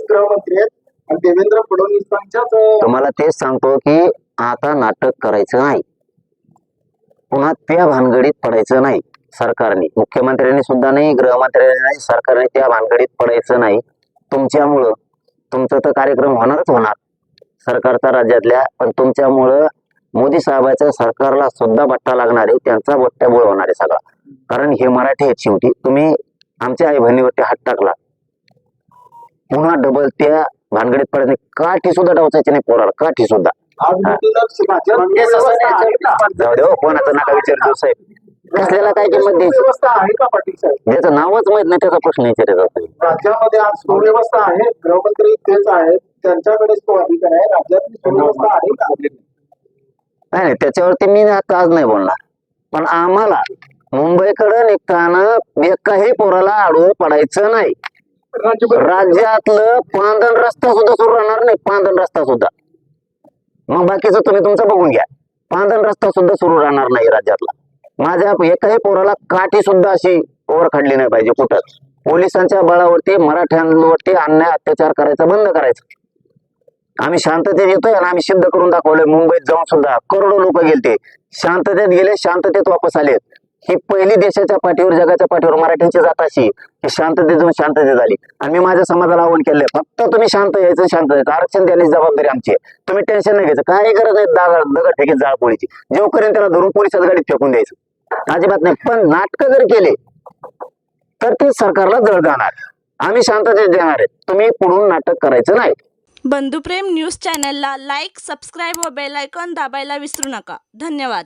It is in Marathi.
मुख्यमंत्री आहेत. आणि देवेंद्र फडणवीसांच्याच तुम्हाला तेच सांगतो की आता नाटक करायचं नाही. पुन्हा त्या भानगडीत पडायचं नाही सरकारने. मुख्यमंत्र्यांनी सुद्धा नाही गृहमंत्र्यांनी नाही सरकारने त्या भानगडीत पडायचं नाही. तुमच्यामुळं तुमचा तर कार्यक्रम होणारच होणार. सरकारचा राज्यातल्या पण तुमच्यामुळं मोदी साहेबांच्या सरकारला सुद्धा बट्टा लागणार आहे. त्यांचा बट्ट्याबोळ होणार आहे सगळा. कारण हे मराठी आहेत शेवटी. तुम्ही आमच्या आई बहिणीवरती हात टाकला. पुन्हा डबल त्या भानगडीत पडत नाही काठी सुद्धा डावचायची नाही पोराला काठी सुद्धा? जाऊ दे हो, कोणाचं नका विचार साहेब. कसल्याला काय किंमत द्यायची? व्यवस्था आहे का पाटील साहेब? त्याचं नावच माहीत नाही त्याचा प्रश्न विचारायचा. राज्यामध्ये आज सुव्यवस्था आहे गृहमंत्री तेच आहेत त्यांच्याकडेच तो अधिकार आहे राज्यातली सुव्यवस्था आहे का? नाही नाही त्याच्यावरती मी आता आज नाही बोलणार. पण आम्हाला मुंबईकडे निघताना एकाही पोराला आडवं पडायचं नाही. राज्यातलं पांदन रस्ता सुद्धा सुरू राहणार नाही पांदन रस्ता सुद्धा. मग बाकीचं तुम्ही तुमचं बघून घ्या. पांदन रस्ता सुद्धा सुरू राहणार नाही राज्यातला. माझ्या एकाही पोराला काठी सुद्धा अशी ओरखडली नाही पाहिजे कुठंच पोलिसांच्या बळावरती मराठ्यांवरती अन्याय अत्याचार करायचा बंद करायचं. आम्ही शांततेत येतोय आणि आम्ही सिद्ध करून दाखवलंय मुंबईत जाऊन सुद्धा करोडो लोक गेलते. शांततेत गेले शांततेत वापस आलेत. ही पहिली देशाच्या पाठीवर जगाच्या पाठीवर मराठ्यांची जात अशी की शांततेत जाऊन शांततेत झाली आणि मी माझ्या समाजाला आव्हान केले फक्त तुम्ही शांत यायचं शांत यायचं. आरक्षण देण्याची जबाबदारी आमची आहे. तुम्ही टेन्शन नाही घ्यायचं. काही गरज नाही दगड दगड फेकीत जाळपोळीची जेवपर्यंत त्याला धरून पोलिसात गाडीत फेकून द्यायचं. अजिबात नाही. पण नाटकं जर केले तर ते सरकारला जळ जाणार. आम्ही शांततेत देणार आहे. तुम्ही पुढून नाटक करायचं नाही. बंधुप्रेम न्यूज चॅनलला लाईक सबस्क्राईब व बेल आयकॉन दाबायला विसरू नका. धन्यवाद.